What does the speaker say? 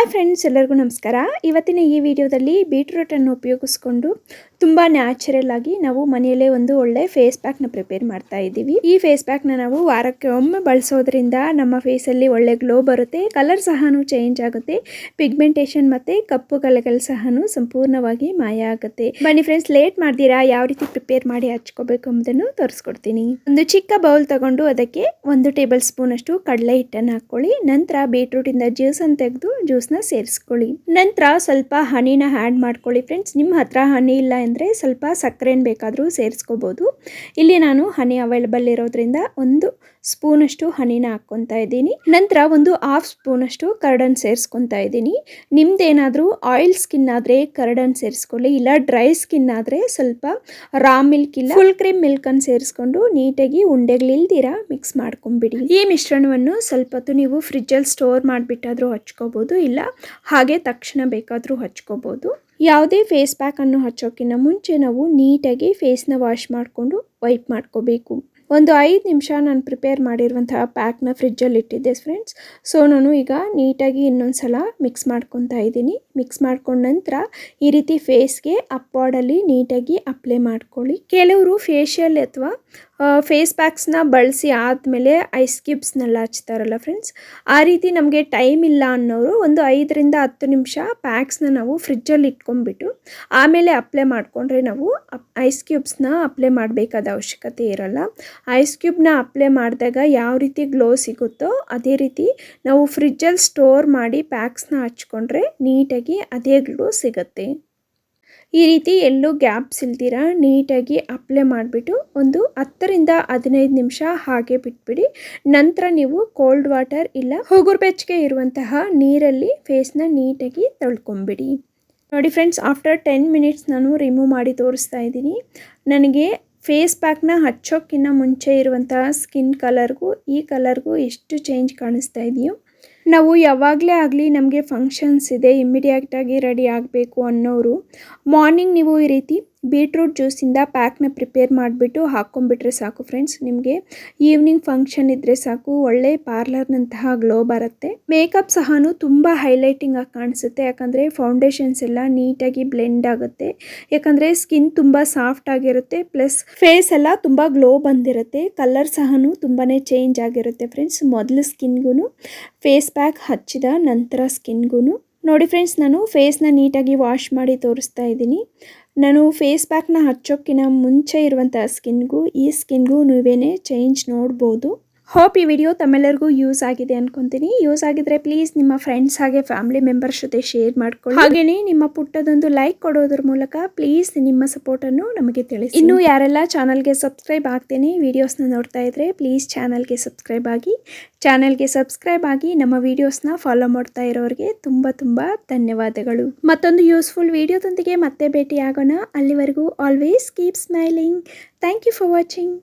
Hi friends ಎಲ್ಲರಿಗೂ ನಮಸ್ಕಾರ. ಇವತ್ತಿನ ಈ ವಿಡಿಯೋದಲ್ಲಿ ಬೀಟ್ರೂಟನ್ನು ಉಪಯೋಗಿಸ್ಕೊಂಡು ತುಂಬ ನ್ಯಾಚುರಲ್ ಆಗಿ ನಾವು ಮನೆಯಲ್ಲೇ ಒಂದು ಒಳ್ಳೆ ಫೇಸ್ ಪ್ಯಾಕ್ನ ಪ್ರಿಪೇರ್ ಮಾಡ್ತಾ ಇದ್ದೀವಿ. ಈ ಫೇಸ್ ಪ್ಯಾಕ್ನ ನಾವು ವಾರಕ್ಕೆ ಒಮ್ಮೆ ಬಳಸೋದ್ರಿಂದ ನಮ್ಮ ಫೇಸಲ್ಲಿ ಒಳ್ಳೆ ಗ್ಲೋ ಬರುತ್ತೆ ಕಲರ್ ಸಹನೂ ಚೇಂಜ್ ಆಗುತ್ತೆ ಪಿಗ್ಮೆಂಟೇಷನ್ ಮತ್ತು ಕಪ್ಪು ಕಲೆಗಳು ಸಹನೂ ಸಂಪೂರ್ಣವಾಗಿ ಮಾಯ ಆಗುತ್ತೆ. ಬನ್ನಿ ಫ್ರೆಂಡ್ಸ್ ಲೇಟ್ ಮಾಡ್ದಿರಾ ಯಾವ ರೀತಿ ಪ್ರಿಪೇರ್ ಮಾಡಿ ಹಚ್ಕೋಬೇಕು ಎಂಬುದನ್ನು ತೋರಿಸ್ಕೊಡ್ತೀನಿ. ಒಂದು ಚಿಕ್ಕ ಬೌಲ್ ತಗೊಂಡು ಅದಕ್ಕೆ ಒಂದು ಟೇಬಲ್ ಸ್ಪೂನ್ ಅಷ್ಟು ಕಡಲೆ ಹಿಟ್ಟನ್ನು ಹಾಕೊಳ್ಳಿ ನಂತರ ಬೀಟ್ರೂಟಿಂದ ಜ್ಯೂಸನ್ನು ತೆಗೆದು ಜ್ಯೂಸ್ನ ಸೇರಿಸ್ಕೊಳ್ಳಿ. ನಂತರ ಸ್ವಲ್ಪ ಹನಿನ ಆ್ಯಡ್ ಮಾಡ್ಕೊಳ್ಳಿ ಫ್ರೆಂಡ್ಸ್ ನಿಮ್ಮ ಹತ್ರ ಹನಿ ಇಲ್ಲ ಅಂದರೆ ಸ್ವಲ್ಪ ಸಕ್ಕರೆನ ಬೇಕಾದರೂ ಸೇರಿಸ್ಕೋಬೋದು. ಇಲ್ಲಿ ನಾನು ಹನಿ ಅವೈಲಬಲ್ ಇರೋದ್ರಿಂದ ಒಂದು ಸ್ಪೂನಷ್ಟು ಹನಿನ ಹಾಕ್ಕೊತಾ ಇದ್ದೀನಿ. ನಂತರ ಒಂದು ಹಾಫ್ ಸ್ಪೂನಷ್ಟು ಕರ್ಡನ್ ಸೇರಿಸ್ಕೊತಾ ಇದ್ದೀನಿ. ನಿಮ್ಮದೇನಾದರೂ ಆಯಿಲ್ ಸ್ಕಿನ್ ಆದರೆ ಕರ್ಡನ್ ಸೇರಿಸ್ಕೊಳ್ಳಿ, ಇಲ್ಲ ಡ್ರೈ ಸ್ಕಿನ್ ಆದರೆ ಸ್ವಲ್ಪ ರಾ ಮಿಲ್ಕ್ ಇಲ್ಲ ಫುಲ್ ಕ್ರೀಮ್ ಮಿಲ್ಕನ್ನು ಸೇರಿಸ್ಕೊಂಡು ನೀಟಾಗಿ ಉಂಡೆಗಳಿಲ್ದಿರ ಮಿಕ್ಸ್ ಮಾಡ್ಕೊಂಬಿಡಿ. ಈ ಮಿಶ್ರಣವನ್ನು ಸ್ವಲ್ಪ ಹೊತ್ತು ನೀವು ಫ್ರಿಜ್ಜಲ್ಲಿ ಸ್ಟೋರ್ ಮಾಡಿಬಿಟ್ಟಾದರೂ ಹಚ್ಕೋಬೋದು, ಇಲ್ಲ ಹಾಗೆ ತಕ್ಷಣ ಬೇಕಾದರೂ ಹಚ್ಕೋಬೋದು. ಯಾವುದೇ ಫೇಸ್ ಪ್ಯಾಕನ್ನು ಹಚ್ಚೋಕ್ಕಿಂತ ಮುಂಚೆ ನಾವು ನೀಟಾಗಿ ಫೇಸ್ನ ವಾಶ್ ಮಾಡಿಕೊಂಡು ವೈಪ್ ಮಾಡ್ಕೋಬೇಕು. ಒಂದು ಐದು ನಿಮಿಷ ನಾನು ಪ್ರಿಪೇರ್ ಮಾಡಿರುವಂತಹ ಪ್ಯಾಕ್ನ ಫ್ರಿಜ್ಜಲ್ಲಿ ಇಟ್ಟಿದ್ದೆ ಫ್ರೆಂಡ್ಸ್ ಸೊ ನಾನು ಈಗ ನೀಟಾಗಿ ಇನ್ನೊಂದು ಸಲ ಮಿಕ್ಸ್ ಮಾಡ್ಕೊತಾ ಇದ್ದೀನಿ. ಮಿಕ್ಸ್ ಮಾಡ್ಕೊಂಡ ನಂತರ ಈ ರೀತಿ ಫೇಸ್ಗೆ ಅಪ್ಪಾಡಲ್ಲಿ ನೀಟಾಗಿ ಅಪ್ಲೈ ಮಾಡ್ಕೊಳ್ಳಿ. ಕೆಲವರು ಫೇಶಿಯಲ್ ಅಥವಾ ಫೇಸ್ ಪ್ಯಾಕ್ಸ್ನ ಬಳಸಿ ಆದಮೇಲೆ ಐಸ್ ಕ್ಯೂಬ್ಸ್ನೆಲ್ಲ ಹಚ್ತಾರಲ್ಲ ಫ್ರೆಂಡ್ಸ್ ಆ ರೀತಿ ನಮಗೆ ಟೈಮ್ ಇಲ್ಲ ಅನ್ನೋರು ಒಂದು ಐದರಿಂದ ಹತ್ತು ನಿಮಿಷ ಪ್ಯಾಕ್ಸ್ನ ನಾವು ಫ್ರಿಜ್ಜಲ್ಲಿ ಇಟ್ಕೊಂಡ್ಬಿಟ್ಟು ಆಮೇಲೆ ಅಪ್ಲೈ ಮಾಡಿಕೊಂಡ್ರೆ ನಾವು ಐಸ್ ಕ್ಯೂಬ್ಸ್ನ ಅಪ್ಲೈ ಮಾಡಬೇಕಾದ ಅವಶ್ಯಕತೆ ಇರಲ್ಲ. ಐಸ್ ಕ್ಯೂಬ್ನ ಅಪ್ಲೈ ಮಾಡಿದಾಗ ಯಾವ ರೀತಿ ಗ್ಲೋ ಸಿಗುತ್ತೋ ಅದೇ ರೀತಿ ನಾವು ಫ್ರಿಜ್ಜಲ್ಲಿ ಸ್ಟೋರ್ ಮಾಡಿ ಪ್ಯಾಕ್ಸ್ನ ಹಚ್ಕೊಂಡ್ರೆ ನೀಟಾಗಿ ಅದೇ ಗ್ಲೋ ಸಿಗುತ್ತೆ. ಈ ರೀತಿ ಎಲ್ಲೂ ಗ್ಯಾಪ್ಸ್ ಇಲ್ದಿರ ನೀಟಾಗಿ ಅಪ್ಲೈ ಮಾಡಿಬಿಟ್ಟು ಒಂದು ಹತ್ತರಿಂದ ಹದಿನೈದು ನಿಮಿಷ ಹಾಗೆ ಬಿಟ್ಬಿಡಿ. ನಂತರ ನೀವು ಕೋಲ್ಡ್ ವಾಟರ್ ಇಲ್ಲ ಹೋಗುರ್ ಬೆಚ್ಚಗೆ ಇರುವಂತಹ ನೀರಲ್ಲಿ ಫೇಸ್ನ ನೀಟಾಗಿ ತೊಳ್ಕೊಂಬಿಡಿ. ನೋಡಿ ಫ್ರೆಂಡ್ಸ್ ಆಫ್ಟರ್ ಟೆನ್ ಮಿನಿಟ್ಸ್ ನಾನು ರಿಮೂವ್ ಮಾಡಿ ತೋರಿಸ್ತಾ ಇದ್ದೀನಿ. ನನಗೆ ಫೇಸ್ ಪ್ಯಾಕ್ನ ಹಚ್ಚೋಕ್ಕಿಂತ ಮುಂಚೆ ಇರುವಂತಹ ಸ್ಕಿನ್ ಕಲರ್ಗೂ ಈ ಕಲರ್ಗೂ ಎಷ್ಟು ಚೇಂಜ್ ಕಾಣಿಸ್ತಾ ಇದೆಯೋ ನಾವು ಯಾವಾಗಲೇ ಆಗಲಿ ನಮಗೆ ಫಂಕ್ಷನ್ಸ್ ಇದೆ ಇಮ್ಮಿಡಿಯೇಟಾಗಿ ರೆಡಿ ಆಗಬೇಕು ಅನ್ನೋರು ಮಾರ್ನಿಂಗ್ ನೀವು ಈ ರೀತಿ ಬೀಟ್ರೂಟ್ ಜ್ಯೂಸಿಂದ ಪ್ಯಾಕ್ನ ಪ್ರಿಪೇರ್ ಮಾಡಿಬಿಟ್ಟು ಹಾಕ್ಕೊಂಬಿಟ್ರೆ ಸಾಕು ಫ್ರೆಂಡ್ಸ್. ನಿಮಗೆ ಈವ್ನಿಂಗ್ ಫಂಕ್ಷನ್ ಇದ್ದರೆ ಸಾಕು, ಒಳ್ಳೆ ಪಾರ್ಲರ್ನಂತಹ ಗ್ಲೋ ಬರುತ್ತೆ. ಮೇಕಪ್ ಸಹನೂ ತುಂಬ ಹೈಲೈಟಿಂಗ್ ಆಗಿ ಕಾಣಿಸುತ್ತೆ, ಯಾಕಂದರೆ ಫೌಂಡೇಶನ್ಸ್ ಎಲ್ಲ ನೀಟಾಗಿ ಬ್ಲೆಂಡ್ ಆಗುತ್ತೆ. ಯಾಕಂದರೆ ಸ್ಕಿನ್ ತುಂಬ ಸಾಫ್ಟ್ ಆಗಿರುತ್ತೆ, ಪ್ಲಸ್ ಫೇಸ್ ಎಲ್ಲ ತುಂಬ ಗ್ಲೋ ಬಂದಿರುತ್ತೆ. ಕಲರ್ ಸಹನೂ ತುಂಬಾ ಚೇಂಜ್ ಆಗಿರುತ್ತೆ ಫ್ರೆಂಡ್ಸ್, ಮೊದಲು ಸ್ಕಿನ್ಗೂ ಫೇಸ್ ಪ್ಯಾಕ್ ಹಚ್ಚಿದ ನಂತರ ಸ್ಕಿನ್ಗೂ ನೋಡಿ ಫ್ರೆಂಡ್ಸ್, ನಾನು ಫೇಸ್ನ ನೀಟಾಗಿ ವಾಶ್ ಮಾಡಿ ತೋರಿಸ್ತಾ ಇದ್ದೀನಿ. ನಾನು ಫೇಸ್ ಪ್ಯಾಕ್ನ ಹಚ್ಚೋಕ್ಕಿಂತ ಮುಂಚೆ ಇರುವಂಥ ಸ್ಕಿನ್ಗೂ ಈ ಸ್ಕಿನ್ಗೂ ನೀವೇ ಚೇಂಜ್ ನೋಡ್ಬೋದು. ಹೋಪ್ ಈ ವಿಡಿಯೋ ತಮ್ಮೆಲ್ಲರಿಗೂ ಯೂಸ್ ಆಗಿದೆ ಅನ್ಕೊಂತೀನಿ. ಯೂಸ್ ಆಗಿದ್ರೆ ಪ್ಲೀಸ್ ನಿಮ್ಮ ಫ್ರೆಂಡ್ಸ್ ಹಾಗೆ ಫ್ಯಾಮಿಲಿ ಮೆಂಬರ್ಸ್ ಜೊತೆ ಶೇರ್ ಮಾಡ್ಕೊಳ್ಳಿ. ಹಾಗೇನೆ ನಿಮ್ಮ ಪುಟ್ಟದೊಂದು ಲೈಕ್ ಕೊಡೋದ್ರ ಮೂಲಕ ಪ್ಲೀಸ್ ನಿಮ್ಮ ಸಪೋರ್ಟನ್ನು ನಮಗೆ ತಿಳಿಸಿ. ಇನ್ನು ಯಾರೆಲ್ಲ ಚಾನಲ್ಗೆ ಸಬ್ಸ್ಕ್ರೈಬ್ ಆಗ್ತೇನೆ ವಿಡಿಯೋಸ್ನ ನೋಡ್ತಾ ಇದ್ರೆ ಪ್ಲೀಸ್ ಚಾನಲ್ಗೆ ಸಬ್ಸ್ಕ್ರೈಬ್ ಆಗಿ. ಚಾನಲ್ಗೆ ಸಬ್ಸ್ಕ್ರೈಬ್ ಆಗಿ ನಮ್ಮ ವಿಡಿಯೋಸ್ನ ಫಾಲೋ ಮಾಡ್ತಾ ಇರೋರಿಗೆ ತುಂಬ ತುಂಬ ಧನ್ಯವಾದಗಳು. ಮತ್ತೊಂದು ಯೂಸ್ಫುಲ್ ವಿಡಿಯೋದೊಂದಿಗೆ ಮತ್ತೆ ಭೇಟಿ ಆಗೋಣ ಅಲ್ಲಿವರೆಗೂ always keep smiling thank you for watching